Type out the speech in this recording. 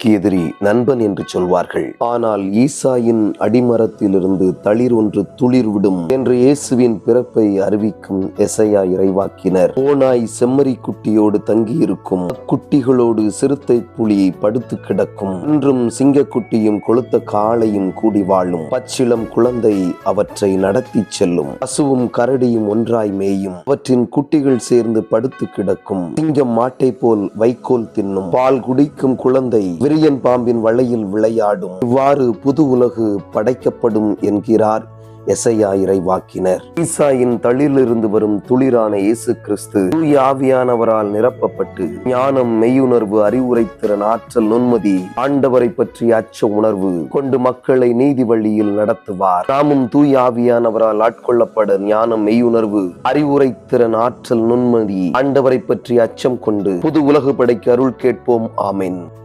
எதிரிக்கு எதிரி நண்பன் என்று சொல்வார்கள். ஆனால் ஈசாயின் அடிமரத்திலிருந்து தளிர் ஒன்று துளிர் விடும் என்று இயேசுவின் பிறப்பை அறிவிக்கும் எசையா இறைவாக்கினர். ஓனாய் செம்மறி குட்டியோடு தங்கியிருக்கும். குட்டிகளோடு சிறுத்தை புலி படுத்து கிடக்கும். இன்றும் சிங்கக்குட்டியும் கொளுத்த காளையும் கூடி வாழும். பச்சிளம் குழந்தை அவற்றை நடத்தி செல்லும். பசுவும் கரடியும் ஒன்றாய் மேயும். அவற்றின் குட்டிகள் சேர்ந்து படுத்து கிடக்கும். சிங்கம் மாட்டை போல் வைக்கோல் தின்னும். பால் குடிக்கும் குழந்தை விரியன் பாம்பின் வளையில் விளையாடும். இவ்வாறு புது உலகு படைக்கப்படும் என்கிறார் எசையா இறைவாக்கினர். ஈசாயின் தளிலிருந்து வரும் துளிரான இயேசு கிறிஸ்து தூய ஆவியானவரால் நிரப்பப்பட்டு ஞானம் மெய்யுணர்வு அறிவுரைத்திறன் ஆற்றல் நுண்மதி ஆண்டவரை பற்றிய அச்ச உணர்வு கொண்டு மக்களை நீதி வழியில் நடத்துவார். நாமும் தூய ஆவியானவரால் ஆட்கொள்ளப்பட ஞானம் மெய்யுணர்வு அறிவுரைத்திறன் ஆற்றல் நுண்மதி ஆண்டவரை பற்றிய அச்சம் கொண்டு புது உலகு படைக்க அருள் கேட்போம். ஆமென்.